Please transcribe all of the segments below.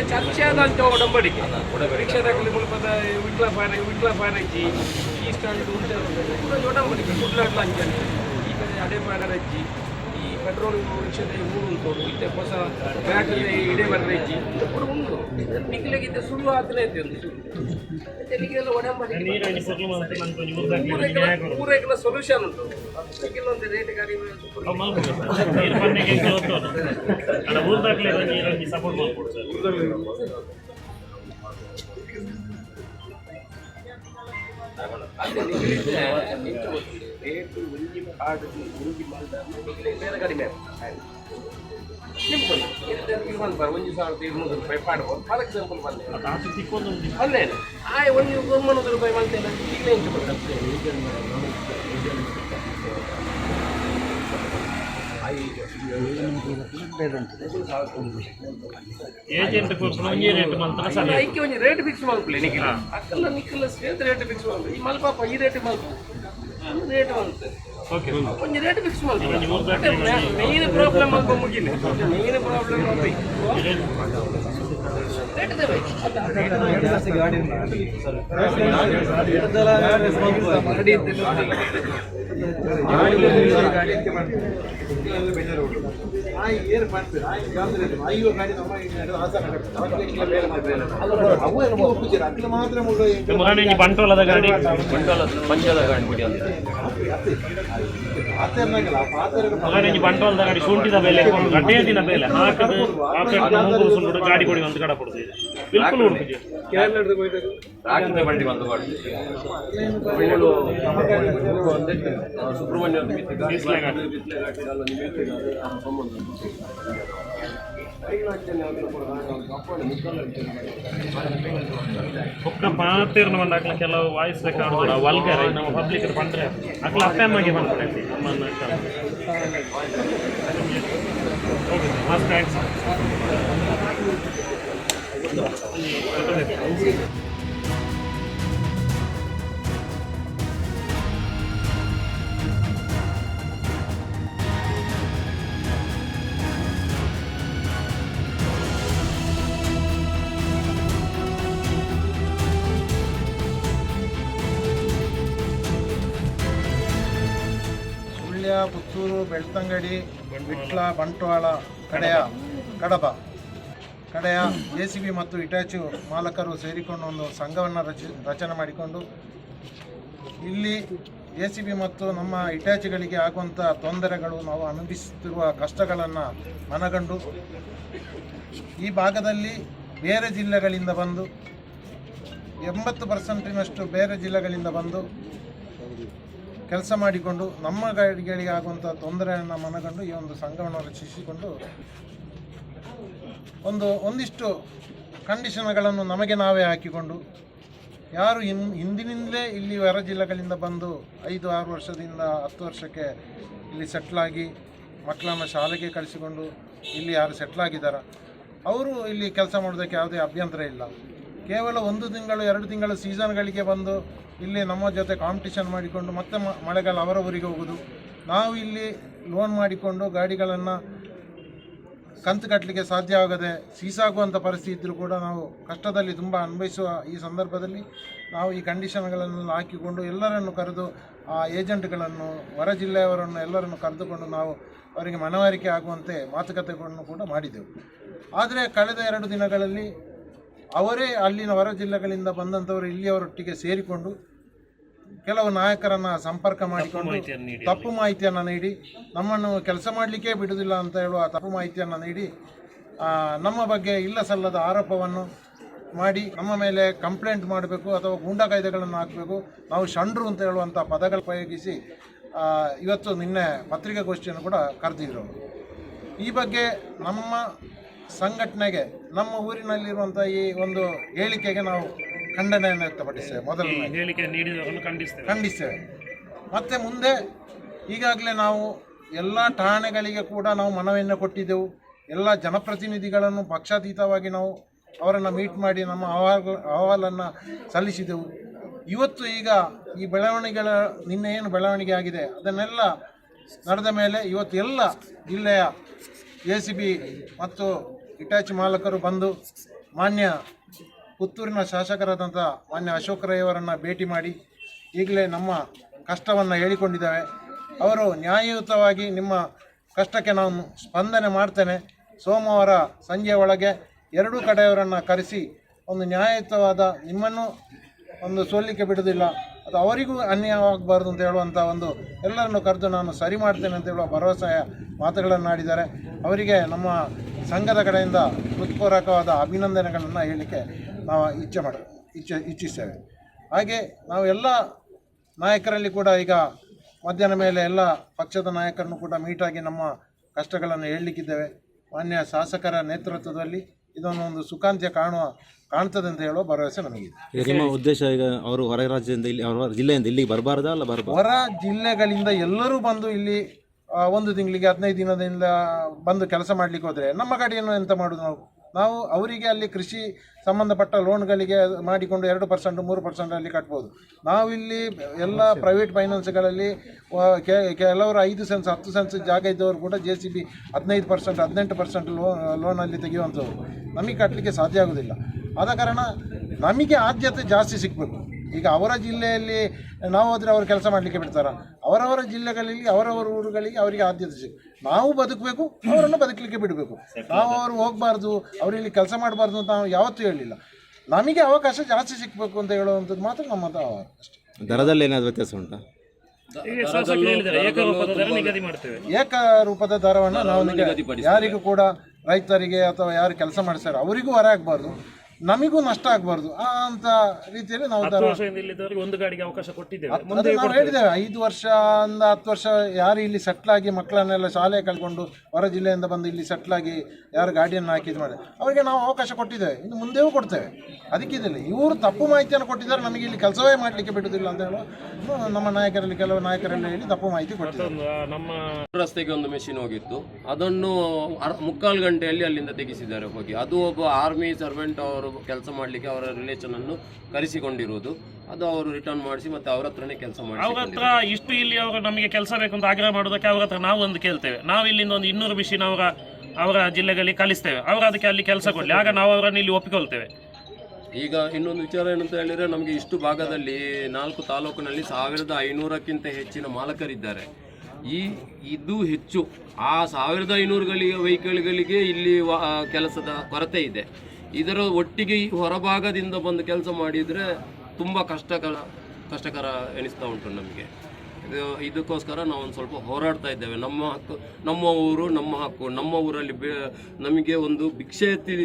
ಹೆಚ್ಚಿನ ಆರು ಗಂಟೆಗೆ ಐದು ಗಂಟೆ ಪೂರ ಇಂಚೆ ಚರ್ಚೆ ಆದಂತ ಒಡಂಬಡಿಕೆ ಪರೀಕ್ಷೆದಾಗಲಿ ಮುಲ್ಪದ ವಿಟ್ಲ ಫಾನ ವಿಟ್ಲ ಫಾನಜ್ಜಿ ಈ ಸ್ಟಾಂಡ್ ಪೂರ ಒಡಂಬಡಿಕೆ ಕುಡ್ಲಾಡ್ಲ ಅಂಚನೆ ಈ ಕಡೆ ಅಡೆ ಪಾಡರಜ್ಜಿ ಈ ಪೆಟ್ರೋಲ್ ರಿಕ್ಷಾದ ಊರು ಉಂಟು ಇತ್ತೆ ಹೊಸ ಬ್ಯಾಟ್ರಿ ಇಡೇ ಬರ್ತೈತಿ ಇದು ಕೂಡ ಉಂಟು. ನಿಖಿಲೆಗಿದ್ದ ಸುಳ್ಳು ಆಗ್ತಲೇ ಇದ್ದೆ ಒಂದು ಸುಳ್ಳು. ತೆಲಿಗೆಲ್ಲ ಒಡಂಬಡಿಕೆ ಪೂರೈಕೆಲ್ಲ ಸೊಲ್ಯೂಷನ್ ಉಂಟು. ರೇಟ್ ನೀರಲ್ಲಿ ಸಪೋರ್ಟ್ ಮಾಡ್ಕೊಡು ಸರ್. ಅದೇ ನಿಖಿಲಿದ್ರೆ ರೇಟ್ ಆಡಿಸಿ ಹುಡುಗಿ ಮಾಡಿದ ಕಡಿಮೆ ಸಿಂಪಲ್ ಸಾವಿರದ ಇನ್ನೂರು ರೂಪಾಯಿ ಮಾಡ್ಬೋದು ಫಾರ್ ಎಕ್ಸಾಂಪಲ್ ಬಂದೆ. ಅಲ್ಲೇ ಆಯ್ ಒಂದು ಒಂಬೈನೂರು ರೂಪಾಯಿ ಬಂದಿಲ್ಲ ಈಗ ಹೆಂಗೆ ಐಕೆ ಒಂದು ರೇಟ್ ಫಿಕ್ಸ್ ಮಾಡ್ಬೇಕು ನಿಖಿಲ. ಅಕ್ಕಲ್ಲ ನಿಕ್ಕಲ್ಲ ಸೇರಿದ ರೇಟ್ ಫಿಕ್ಸ್ ಮಾಡ್ಕೊಳ್ಳಿ. ಈ ಮಲ್ಪ ಈ ರೇಟ್ ಮಲ್ಪ ರೇಟ್ ಮಾಡ್ತಾರೆ ಓಕೆ ಒಂದು ರೇಟ್ ಫಿಕ್ಸ್ ಮಾಡ್ಕೊಳ್ಳಿ ಮೇನ್ ಪ್ರಾಬ್ಲಮ್ ಅಂತ ಮುಗಿಲಿ ಮೇನ್ ಪ್ರಾಬ್ಲಮ್ ಅಂತ ರೇಟ್ ದೇವೆ ಮುರಾಣಿ ಈ ಬಂಟ್ವಾಳದ ಗಾಡಿ ಮುರಾಣಿ ಈ ಬಂಡವಾಳದ ಗಾಡಿ ಶುಂಠಿದ ಬೆಲೆ ಗಡ್ಡೆಯ ದಿನ ಬೆಲೆ. ಹಾಕದು ಮೂಗು ಸುಳ್ಳು ಗಾಡಿ ಕೊಡಿ ಒಂದು ಕಡೆ ಕೊಡ್ತೀವಿ. ಬಿಲ್ಕುಲ್ ರಾಜ್ಯದ ಬಂಡಿ ಬಂದು ಸುಬ್ರಹ್ಮಣ್ಯ ಪಾತಿರ್ನ ಬಂದ ಅಕ್ಲ ಕೆಲವು ವಾಯ್ಸ್ ರೆಕಾರ್ಡ್ ವಲ್ಗರ್ ನಮ್ಮ ಪಬ್ಲಿಕ್ ಬಂದ್ರೆ ಅಕ್ಲ ಅಪ್ಪ ಅಮ್ಮಗೆ ಬಂದ್ಬಿಟ್ಟೈತಿ ಅಮ್ಮನ ಮಸ್ತ್ ಥ್ಯಾಂಕ್ಸ್ ಪುತ್ತೂರು ಬೆಳ್ತಂಗಡಿ, ವಿಟ್ಲ, ಬಂಟ್ವಾಳ, ಕಡೆಯ ಕಡಬ. ಕಡೆಯ ಜೆ ಸಿ ಬಿ ಮತ್ತು ಇಟಾಚು ಮಾಲಕರು ಸೇರಿಕೊಂಡು ಒಂದು ಸಂಘವನ್ನು ರಚಿ, ರಚನೆ ಮಾಡಿಕೊಂಡು ಇಲ್ಲಿ ಜೆ ಸಿ ಬಿ ಮತ್ತು ನಮ್ಮ ಇಟಾಚಿಗಳಿಗೆ ಆಗುವಂಥ ತೊಂದರೆಗಳು ನಾವು ಅನುಭವಿಸುತ್ತಿರುವ ಕಷ್ಟಗಳನ್ನು ಮನಗಂಡು ಈ ಭಾಗದಲ್ಲಿ ಬೇರೆ ಜಿಲ್ಲೆಗಳಿಂದ ಬಂದು ಎಂಬತ್ತು ಪರ್ಸೆಂಟಿನಷ್ಟು ಬೇರೆ ಜಿಲ್ಲೆಗಳಿಂದ ಬಂದು ಕೆಲಸ ಮಾಡಿಕೊಂಡು ನಮ್ಮ ಗಾಡಿಗಳಿಗೆ ಆಗುವಂಥ ತೊಂದರೆಯನ್ನು ಮನಗಂಡು ಈ ಒಂದು ಸಂಘವನ್ನು ರಚಿಸಿಕೊಂಡು ಒಂದು, ಒಂದಿಷ್ಟು ಕಂಡೀಷನ್ಗಳನ್ನು ನಮಗೆ ನಾವೇ ಹಾಕಿಕೊಂಡು ಯಾರು ಇನ್ ಹಿಂದಿನಿಂದಲೇ ಇಲ್ಲಿ ಹೊರ ಜಿಲ್ಲೆಗಳಿಂದ ಬಂದು ಐದು, ಆರು ವರ್ಷದಿಂದ ಹತ್ತು ವರ್ಷಕ್ಕೆ ಇಲ್ಲಿ ಸೆಟ್ಲಾಗಿ ಮಕ್ಕಳನ್ನು ಶಾಲೆಗೆ ಕಳಿಸಿಕೊಂಡು ಇಲ್ಲಿ ಯಾರು ಸೆಟ್ಲಾಗಿದ್ದಾರೆ ಅವರು ಇಲ್ಲಿ ಕೆಲಸ ಮಾಡೋದಕ್ಕೆ ಯಾವುದೇ ಅಭ್ಯಂತರ ಇಲ್ಲ. ಕೇವಲ ಒಂದು ತಿಂಗಳು, ಎರಡು ತಿಂಗಳು ಸೀಸನ್ಗಳಿಗೆ ಬಂದು ಇಲ್ಲಿ ನಮ್ಮ ಜೊತೆ ಕಾಂಪಿಟಿಷನ್ ಮಾಡಿಕೊಂಡು ಮತ್ತೆ ಮಳೆಗಾಲ ಅವರ ಊರಿಗೆ ಹೋಗೋದು. ನಾವು ಇಲ್ಲಿ ಲೋನ್ ಮಾಡಿಕೊಂಡು ಗಾಡಿಗಳನ್ನು ಕಂತು ಕಟ್ಟಲಿಕ್ಕೆ ಸಾಧ್ಯ ಆಗದೆ ಸೀಸಾಗುವಂಥ ಪರಿಸ್ಥಿತಿ ಇದ್ದರೂ ಕೂಡ ನಾವು ಕಷ್ಟದಲ್ಲಿ ತುಂಬ ಅನುಭವಿಸುವ ಈ ಸಂದರ್ಭದಲ್ಲಿ ನಾವು ಈ ಕಂಡೀಷನ್ಗಳನ್ನೆಲ್ಲ ಹಾಕಿಕೊಂಡು ಎಲ್ಲರನ್ನು ಕರೆದು ಆ ಏಜೆಂಟ್ಗಳನ್ನು ಹೊರ ಜಿಲ್ಲೆಯವರನ್ನು ಎಲ್ಲರನ್ನು ಕರೆದುಕೊಂಡು ನಾವು ಅವರಿಗೆ ಮನವರಿಕೆ ಆಗುವಂತೆ ಮಾತುಕತೆಗಳನ್ನು ಕೂಡ ಮಾಡಿದೆವು. ಆದರೆ ಕಳೆದ ಎರಡು ದಿನಗಳಲ್ಲಿ ಅವರೇ ಅಲ್ಲಿನ ಹೊರ ಜಿಲ್ಲೆಗಳಿಂದ ಬಂದಂಥವರು ಇಲ್ಲಿಯವರೊಟ್ಟಿಗೆ ಸೇರಿಕೊಂಡು ಕೆಲವು ನಾಯಕರನ್ನು ಸಂಪರ್ಕ ಮಾಡಿಕೊಂಡು ತಪ್ಪು ಮಾಹಿತಿಯನ್ನು ನೀಡಿ ನಮ್ಮನ್ನು ಕೆಲಸ ಮಾಡಲಿಕ್ಕೆ ಬಿಡುವುದಿಲ್ಲ ಅಂತ ಹೇಳುವ ತಪ್ಪು ಮಾಹಿತಿಯನ್ನು ನೀಡಿ ನಮ್ಮ ಬಗ್ಗೆ ಇಲ್ಲ ಸಲ್ಲದ ಆರೋಪವನ್ನು ಮಾಡಿ ನಮ್ಮ ಮೇಲೆ ಕಂಪ್ಲೇಂಟ್ ಮಾಡಬೇಕು ಅಥವಾ ಗೂಂಡಾ ಕಾಯ್ದೆಗಳನ್ನು ಹಾಕಬೇಕು ನಾವು ಷಂಡ್ರು ಅಂತ ಹೇಳುವಂಥ ಪದಗಳು ಉಪಯೋಗಿಸಿ ಇವತ್ತು ನಿನ್ನೆ ಪತ್ರಿಕಾಗೋಷ್ಠಿಯನ್ನು ಕೂಡ ಕರೆದಿದ್ರು. ಈ ಬಗ್ಗೆ ನಮ್ಮ ಸಂಘಟನೆಗೆ ನಮ್ಮ ಊರಿನಲ್ಲಿರುವಂಥ ಈ ಒಂದು ಹೇಳಿಕೆಗೆ ನಾವು ಖಂಡನೆಯನ್ನು ವ್ಯಕ್ತಪಡಿಸ್ತೇವೆ. ಮೊದಲನೇ ಹೇಳಿಕೆ ನೀಡಿದವರನ್ನು ಖಂಡಿಸ್ತೇವೆ. ಖಂಡಿಸ್ತೇವೆ. ಮತ್ತು ಮುಂದೆ ಈಗಾಗಲೇ ನಾವು ಎಲ್ಲ ಠಾಣೆಗಳಿಗೆ ಕೂಡ ನಾವು ಮನವಿಯನ್ನು ಕೊಟ್ಟಿದ್ದೆವು. ಎಲ್ಲ ಜನಪ್ರತಿನಿಧಿಗಳನ್ನು ಪಕ್ಷಾತೀತವಾಗಿ ನಾವು ಅವರನ್ನು ಮೀಟ್ ಮಾಡಿ ನಮ್ಮ ಅಹವಾಲು ಅಹವಾಲನ್ನು ಸಲ್ಲಿಸಿದೆವು ಇವತ್ತು ಈಗ ಈ ಬೆಳವಣಿಗೆಗಳ ನಿನ್ನೆ ಏನು ಬೆಳವಣಿಗೆ ಆಗಿದೆ ಅದನ್ನೆಲ್ಲ ನಡೆದ ಮೇಲೆ ಇವತ್ತು ಎಲ್ಲ ಜಿಲ್ಲೆಯ ಎ ಮತ್ತು ಇಟಾಚಿ ಮಾಲಕರು ಬಂದು ಮಾನ್ಯ ಪುತ್ತೂರಿನ ಶಾಸಕರಾದಂಥ ಮಾನ್ಯ ಅಶೋಕ್ ರೈ ಅವರನ್ನು ಭೇಟಿ ಮಾಡಿ ಈಗಲೇ ನಮ್ಮ ಕಷ್ಟವನ್ನು ಹೇಳಿಕೊಂಡಿದ್ದಾವೆ. ಅವರು ನ್ಯಾಯಯುತವಾಗಿ ನಿಮ್ಮ ಕಷ್ಟಕ್ಕೆ ನಾನು ಸ್ಪಂದನೆ ಮಾಡ್ತೇನೆ. ಸೋಮವಾರ ಸಂಜೆ ಒಳಗೆ ಎರಡೂ ಕಡೆಯವರನ್ನು ಕರೆಸಿ ಒಂದು ನ್ಯಾಯಯುತವಾದ ನಿಮ್ಮನ್ನು ಒಂದು ಸೋಲಿಕೆ ಬಿಡುವುದಿಲ್ಲ. ಅದು ಅವರಿಗೂ ಅನ್ಯಾಯವಾಗಬಾರ್ದು ಅಂತ ಹೇಳುವಂಥ ಒಂದು ಎಲ್ಲರನ್ನು ಕರೆದು ನಾನು ಸರಿ ಮಾಡ್ತೇನೆ ಅಂತ ಹೇಳುವ ಭರವಸೆಯ ಮಾತುಗಳನ್ನು ಆಡಿದ್ದಾರೆ. ಅವರಿಗೆ ನಮ್ಮ ಸಂಘದ ಕಡೆಯಿಂದ ಹೃತ್ಪೂರ್ವಕವಾದ ಅಭಿನಂದನೆಗಳನ್ನು ಹೇಳಲಿಕ್ಕೆ ನಾವು ಇಚ್ಛೆ ಮಾಡ, ಇಚ್ಛೆ, ಇಚ್ಛಿಸ್ತೇವೆ. ಹಾಗೆ ನಾವು ಎಲ್ಲ ನಾಯಕರಲ್ಲಿ ಕೂಡ ಈಗ ಮಧ್ಯಾಹ್ನ ಮೇಲೆ ಎಲ್ಲ ಪಕ್ಷದ ನಾಯಕರನ್ನು ಕೂಡ ಮೀಟಾಗಿ ನಮ್ಮ ಕಷ್ಟಗಳನ್ನು ಹೇಳಲಿಕ್ಕಿದ್ದೇವೆ. ಮಾನ್ಯ ಶಾಸಕರ ನೇತೃತ್ವದಲ್ಲಿ ಇದನ್ನು ಒಂದು ಸುಖಾಂತ್ಯ ಕಾಣುವ ಕಾಣ್ತದೆ ಅಂತ ಹೇಳುವ ಭರವಸೆ ನಮಗಿದೆ ಈಗ ನಿಮ್ಮ ಉದ್ದೇಶ ಈಗ ಅವರು ಹೊರ ರಾಜ್ಯದಿಂದ ಇಲ್ಲಿ ಅವರ ಜಿಲ್ಲೆಯಿಂದ ಇಲ್ಲಿಗೆ ಬರಬಾರ್ದಾ ಅಲ್ಲ ಬರಬಾರ್ದು? ಹೊರ ಜಿಲ್ಲೆಗಳಿಂದ ಎಲ್ಲರೂ ಬಂದು ಇಲ್ಲಿ ಆ, ಒಂದು ತಿಂಗಳಿಗೆ ಹದಿನೈದು ದಿನದಿಂದ ಬಂದು ಕೆಲಸ ಮಾಡಲಿಕ್ಕೆ ಹೋದರೆ ನಮ್ಮ ಕಡೆಯನ್ನು ಎಂತ ಮಾಡೋದು ನಾವು? ನಾವು ಅವರಿಗೆ ಅಲ್ಲಿ ಕೃಷಿ ಸಂಬಂಧಪಟ್ಟ ಲೋನ್ಗಳಿಗೆ ಮಾಡಿಕೊಂಡು ಎರಡು ಪರ್ಸೆಂಟ್ ಮೂರು ಪರ್ಸೆಂಟಲ್ಲಿ ಕಟ್ಬೋದು. ನಾವಿಲ್ಲಿ ಎಲ್ಲ ಪ್ರೈವೇಟ್ ಫೈನಾನ್ಸ್ಗಳಲ್ಲಿ ಕೆಲವರು ಐದು ಸೆನ್ಸ್ ಹತ್ತು ಸೆನ್ಸ್ ಜಾಗ ಇದ್ದವರು ಕೂಡ ಜೆ ಸಿ ಬಿ ಹದಿನೈದು ಪರ್ಸೆಂಟ್ ಹದಿನೆಂಟು ಪರ್ಸೆಂಟ್ ಲೋನ್ ಲೋನಲ್ಲಿ ತೆಗೆಯುವಂಥವ್ರು. ನಮಗೆ ಕಟ್ಟಲಿಕ್ಕೆ ಸಾಧ್ಯ ಆಗೋದಿಲ್ಲ. ಆದ ಕಾರಣ ನಮಗೆ ಆದ್ಯತೆ ಜಾಸ್ತಿ ಸಿಗಬೇಕು. ಈಗ ಅವರ ಜಿಲ್ಲೆಯಲ್ಲಿ ನಾವು ಹೋದರೆ ಅವರು ಕೆಲಸ ಮಾಡಲಿಕ್ಕೆ ಬಿಡ್ತಾರ. ಅವರವರ ಜಿಲ್ಲೆಗಳಲ್ಲಿ ಅವರವರ ಊರುಗಳಿಗೆ ಅವರಿಗೆ ಆದ್ಯತೆ ಸಿಗ. ನಾವು ಬದುಕಬೇಕು ಅವರನ್ನು ಬದುಕಲಿಕ್ಕೆ ಬಿಡಬೇಕು. ನಾವು ಅವರು ಹೋಗಬಾರ್ದು ಅವರು ಇಲ್ಲಿ ಕೆಲಸ ಮಾಡಬಾರ್ದು ಅಂತ ನಾವು ಯಾವತ್ತೂ ಹೇಳಿಲ್ಲ. ನಮಗೆ ಅವಕಾಶ ಜಾಸ್ತಿ ಸಿಗಬೇಕು ಅಂತ ಹೇಳುವಂಥದ್ದು ಮಾತ್ರ ನಮ್ಮ ಅಷ್ಟೇ. ದರದಲ್ಲಿ ಏನಾದರೂ ವ್ಯತ್ಯಾಸ ಉಂಟಾ? ಏಕರೂಪದ ದರ ನಿಗದಿ ಮಾಡ್ತೇವೆ. ಏಕರೂಪದ ದರವನ್ನು ನಾವು ನಿಗದಿ ಯಾರಿಗೂ ಕೂಡ ರೈತರಿಗೆ ಅಥವಾ ಯಾರು ಕೆಲಸ ಮಾಡಿಸ್ತಾರೆ ಅವರಿಗೂ ಹೊರ ಆಗಬಾರ್ದು. ನಮಗೂ ನಷ್ಟ ಆಗಬಾರ್ದು. ಅಂತ ರೀತಿಯಲ್ಲಿ ನಾವು ಹತ್ತು ದರ ವರ್ಷದಿಂದ ಇಲ್ಲಿದ್ದವರಿಗೆ ಒಂದು ಗಾಡಿಗೆ ಅವಕಾಶ ಕೊಟ್ಟಿದ್ದೇವೆ. ಅದು ನಾವು ಹೇಳಿದ್ದೇವೆ ಐದು ವರ್ಷ ಅಂದ ಹತ್ತು ವರ್ಷ ಯಾರು ಇಲ್ಲಿ ಸೆಟ್ಲ್ ಆಗಿ ಮಕ್ಕಳನ್ನೆಲ್ಲ ಶಾಲೆ ಕಳ್ಕೊಂಡು ಹೊರ ಜಿಲ್ಲೆಯಿಂದ ಬಂದು ಇಲ್ಲಿ ಸೆಟ್ಲ್ ಆಗಿ ಯಾರು ಗಾಡಿಯನ್ನು ಹಾಕಿದ್ ಮಾಡಿ ಅವರಿಗೆ ನಾವು ಅವಕಾಶ ಕೊಟ್ಟಿದ್ದೇವೆ. ಇನ್ನು ಮುಂದೆಯೂ ಕೊಡ್ತೇವೆ. ಅದಕ್ಕಿದಿಲ್ಲ ಇವರು ತಪ್ಪು ಮಾಹಿತಿಯನ್ನು ಕೊಟ್ಟಿದ್ದಾರೆ ನಮಗೆ ಇಲ್ಲಿ ಕೆಲಸವೇ ಮಾಡಲಿಕ್ಕೆ ಬಿಡುವುದಿಲ್ಲ ಅಂತ ಹೇಳುವ ನಮ್ಮ ನಾಯಕರಲ್ಲಿ ಕೆಲವು ನಾಯಕರಲ್ಲಿ ಹೇಳಿ ತಪ್ಪು ಮಾಹಿತಿ ಕೊಟ್ಟಿದ್ದಾರೆ. ನಮ್ಮ ರಸ್ತೆಗೆ ಒಂದು ಮೆಷಿನ್ ಹೋಗಿತ್ತು. ಅದನ್ನು ಮುಕ್ಕಾಲು ಗಂಟೆಯಲ್ಲಿ ಅಲ್ಲಿಂದ ತೆಗೆಸಿದ್ದಾರೆ ಹೋಗಿ. ಅದು ಒಬ್ಬ ಆರ್ಮಿ ಸರ್ವೆಂಟ್ ಅವರು ಕೆಲಸ ಮಾಡಲಿಕ್ಕೆ ಅವರ ರಿಲೇಷನ್ ಅನ್ನು ಕರೆಸಿಕೊಂಡಿರುವುದು. ಅದು ಅವರು ರಿಟರ್ನ್ ಮಾಡಿಸಿ ಮತ್ತೆ ಅವ್ರ ಹತ್ರನೇ ಕೆಲಸ ಮಾಡಿ ಅವ್ರ ಹತ್ರ ಇಷ್ಟು ಇಲ್ಲಿ ಅವರು ನಮಗೆ ಕೆಲಸ ಬೇಕು ಅಂತ ಆಗ್ರಹ ಮಾಡೋದಕ್ಕೆ ಅವ್ರ ಹತ್ರ ನಾವು ಒಂದು ಕೇಳ್ತೇವೆ. ನಾವು ಇಲ್ಲಿಂದ ಒಂದು ಇನ್ನೂರು ಮಿಷಿನ್ ಅವರ ಅವರ ಜಿಲ್ಲೆಗಳಿಗೆ ಕಲಿಸ್ತೇವೆ. ಅವರು ಅದಕ್ಕೆ ಅಲ್ಲಿ ಕೆಲಸ ಕೊಡಲಿ. ಆಗ ನಾವು ಅವರನ್ನು ಇಲ್ಲಿ ಒಪ್ಪಿಕೊಳ್ತೇವೆ. ಈಗ ಇನ್ನೊಂದು ವಿಚಾರ ಏನಂತ ಹೇಳಿದ್ರೆ ನಮಗೆ ಇಷ್ಟು ಭಾಗದಲ್ಲಿ ನಾಲ್ಕು ತಾಲೂಕಿನಲ್ಲಿ ಸಾವಿರದ ಐನೂರಕ್ಕಿಂತ ಹೆಚ್ಚಿನ ಮಾಲಕರಿದ್ದಾರೆ. ಈ ಇದು ಹೆಚ್ಚು. ಆ ಸಾವಿರದ ಐನೂರುಗಳಿಗೆ ವೆಹಿಕಲ್ಗಳಿಗೆ ಇಲ್ಲಿ ಕೆಲಸದ ಕೊರತೆ ಇದೆ. ಇದರ ಒಟ್ಟಿಗೆ ಈ ಹೊರಭಾಗದಿಂದ ಬಂದು ಕೆಲಸ ಮಾಡಿದರೆ ತುಂಬ ಕಷ್ಟಕರ ಕಷ್ಟಕರ ಎನಿಸ್ತಾ ಉಂಟು ನಮಗೆ. ಇದು ಇದಕ್ಕೋಸ್ಕರ ನಾವು ಒಂದು ಸ್ವಲ್ಪ ಹೋರಾಡ್ತಾ ಇದ್ದೇವೆ. ನಮ್ಮ ಹಕ್ಕು, ನಮ್ಮ ಊರು, ನಮ್ಮ ಹಕ್ಕು. ನಮ್ಮ ಊರಲ್ಲಿ ನಮಗೆ ಒಂದು ಭಿಕ್ಷೆ ಎತ್ತಿ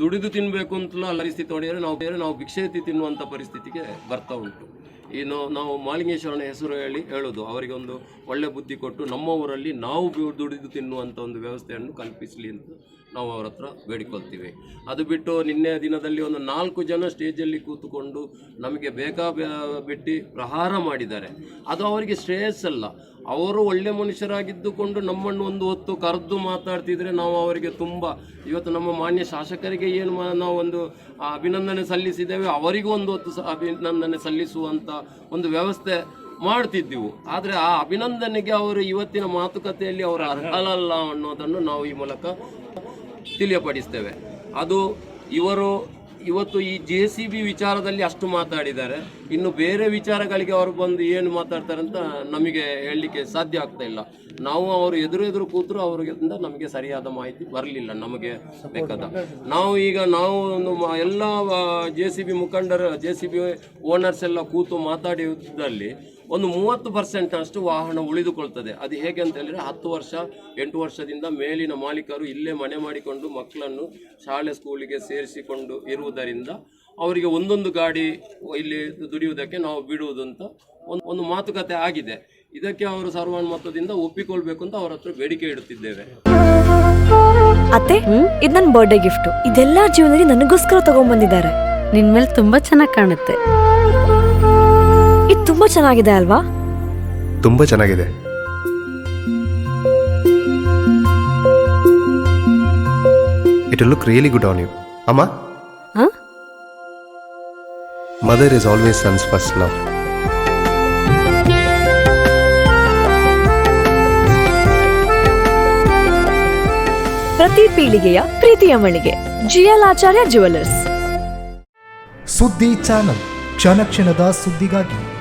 ದುಡಿದು ತಿನ್ನಬೇಕು ಅಂತಲೂ ಪರಿಸ್ಥಿತಿ ಹೊಡೆದರೆ ನಾವು ಬೇರೆ ನಾವು ಭಿಕ್ಷೆ ಎತ್ತಿ ತಿನ್ನುವಂಥ ಪರಿಸ್ಥಿತಿಗೆ ಬರ್ತಾ ಉಂಟು. ಇನ್ನು ನಾವು ಮಾಲಿಂಗೇಶ್ವರನ ಹೆಸರು ಹೇಳಿ ಹೇಳೋದು. ಅವರಿಗೆ ಒಂದು ಒಳ್ಳೆ ಬುದ್ಧಿ ಕೊಟ್ಟು ನಮ್ಮ ಊರಲ್ಲಿ ನಾವು ದುಡಿದು ತಿನ್ನುವಂಥ ಒಂದು ವ್ಯವಸ್ಥೆಯನ್ನು ಕಲ್ಪಿಸಲಿ ಅಂತ ನಾವು ಅವರ ಹತ್ರ ಬೇಡಿಕೊಳ್ತೀವಿ. ಅದು ಬಿಟ್ಟು ನಿನ್ನೆ ದಿನದಲ್ಲಿ ಒಂದು ನಾಲ್ಕು ಜನ ಸ್ಟೇಜಲ್ಲಿ ಕೂತುಕೊಂಡು ನಮಗೆ ಬೇಕಾ ಬಿಟ್ಟು ಪ್ರಹಾರ ಮಾಡಿದ್ದಾರೆ. ಅದು ಅವರಿಗೆ ಶ್ರೇಯಸ್ಸಲ್ಲ ಅವರು ಒಳ್ಳೆ ಮನುಷ್ಯರಾಗಿದ್ದುಕೊಂಡು ನಮ್ಮನ್ನು ಒಂದು ಹೊತ್ತು ಕರೆದು ಮಾತಾಡ್ತಿದ್ರೆ ನಾವು ಅವರಿಗೆ ತುಂಬ, ಇವತ್ತು ನಮ್ಮ ಮಾನ್ಯ ಶಾಸಕರಿಗೆ ಏನು ನಾವು ಒಂದು ಅಭಿನಂದನೆ ಸಲ್ಲಿಸಿದ್ದೇವೆ. ಅವರಿಗೂ ಒಂದು ಹೊತ್ತು ಅಭಿನಂದನೆ ಸಲ್ಲಿಸುವಂಥ ಒಂದು ವ್ಯವಸ್ಥೆ ಮಾಡ್ತಿದ್ದೆವು. ಆದರೆ ಆ ಅಭಿನಂದನೆಗೆ ಅವರು ಇವತ್ತಿನ ಮಾತುಕತೆಯಲ್ಲಿ ಅವರು ಅರ್ಹಲಲ್ಲ ಅನ್ನೋದನ್ನು ನಾವು ಈ ಮೂಲಕ ತಿಳಿಯಪಡಿಸ್ತೇವೆ. ಅದು ಇವರು ಇವತ್ತು ಈ ಜೆ ಸಿ ಬಿ ವಿಚಾರದಲ್ಲಿ ಅಷ್ಟು ಮಾತಾಡಿದ್ದಾರೆ. ಇನ್ನು ಬೇರೆ ವಿಚಾರಗಳಿಗೆ ಅವರು ಬಂದು ಏನು ಮಾತಾಡ್ತಾರೆ ಅಂತ ನಮಗೆ ಹೇಳಲಿಕ್ಕೆ ಸಾಧ್ಯ ಆಗ್ತಾ ಇಲ್ಲ. ನಾವು ಅವರು ಎದುರು ಎದುರು ಕೂತರು ಅವರಿಂದ ನಮಗೆ ಸರಿಯಾದ ಮಾಹಿತಿ ಬರಲಿಲ್ಲ, ನಮಗೆ ಬೇಕಾದ. ನಾವು ಈಗ ನಾವು ಒಂದು ಎಲ್ಲ ಜೆ ಸಿ ಬಿ ಮುಖಂಡರು, ಜೆ ಸಿ ಬಿ ಓನರ್ಸ್ ಎಲ್ಲ ಕೂತು ಮಾತಾಡಿದಲ್ಲಿ ಒಂದು ಮೂವತ್ತು ಪರ್ಸೆಂಟ್ ಅಷ್ಟು ವಾಹನ ಉಳಿದುಕೊಳ್ತದೆ. ಅದು ಹೇಗೆ ಅಂತ ಹೇಳಿದ್ರೆ ಹತ್ತು ವರ್ಷ, ಎಂಟು ವರ್ಷದಿಂದ ಮೇಲಿನ ಮಾಲೀಕರು ಇಲ್ಲೇ ಮನೆ ಮಾಡಿಕೊಂಡು ಮಕ್ಕಳನ್ನು ಶಾಲೆ ಸ್ಕೂಲಿಗೆ ಸೇರಿಸಿಕೊಂಡು ಇರುವುದರಿಂದ ಅವರಿಗೆ ಒಂದೊಂದು ಗಾಡಿ ಇಲ್ಲಿ ದುಡಿಯುವುದಕ್ಕೆ ನಾವು ಬಿಡುವುದು ಅಂತ ಒಂದು ಒಂದು ಮಾತುಕತೆ ಆಗಿದೆ. ಇದಕ್ಕೆ ಅವರು ಸರ್ವಾನುಮತದಿಂದ ಒಪ್ಪಿಕೊಳ್ಬೇಕು ಅಂತ ಅವರ ಹತ್ರ ಬೇಡಿಕೆ ಇಡುತ್ತಿದ್ದೇವೆ. ಅತ್ತೆ, ಇದು ನನ್ನ ಬರ್ಡೇ ಗಿಫ್ಟು ಇದೆಲ್ಲ ಜೀವನದಲ್ಲಿ ನನಗೋಸ್ಕರ ತಗೊಂಡ್ಬಂದಿದ್ದಾರೆ. ನಿನ್ ಮೇಲೆ ತುಂಬಾ ಚೆನ್ನಾಗಿ ಕಾಣುತ್ತೆ. ತುಂಬಾ ಚೆನ್ನಾಗಿದೆ ಅಲ್ವಾ? ತುಂಬಾ ಚೆನ್ನಾಗಿದೆ. It look really good on you ಅಮ್ಮ? ಹ? Mother is always sons first love ಪ್ರತಿ ಪೀಳಿಗೆಯ ಪ್ರೀತಿಯ ಮಳಿಗೆ. ಜಿಎಲ್ ಆಚಾರ್ಯ ಜುವೆಲ್ಲರ್ಸ್ ಸುದ್ದಿ ಚಾನಲ್. ಕ್ಷಣ ಕ್ಷಣದ ಸುದ್ದಿಗಾಗಿ.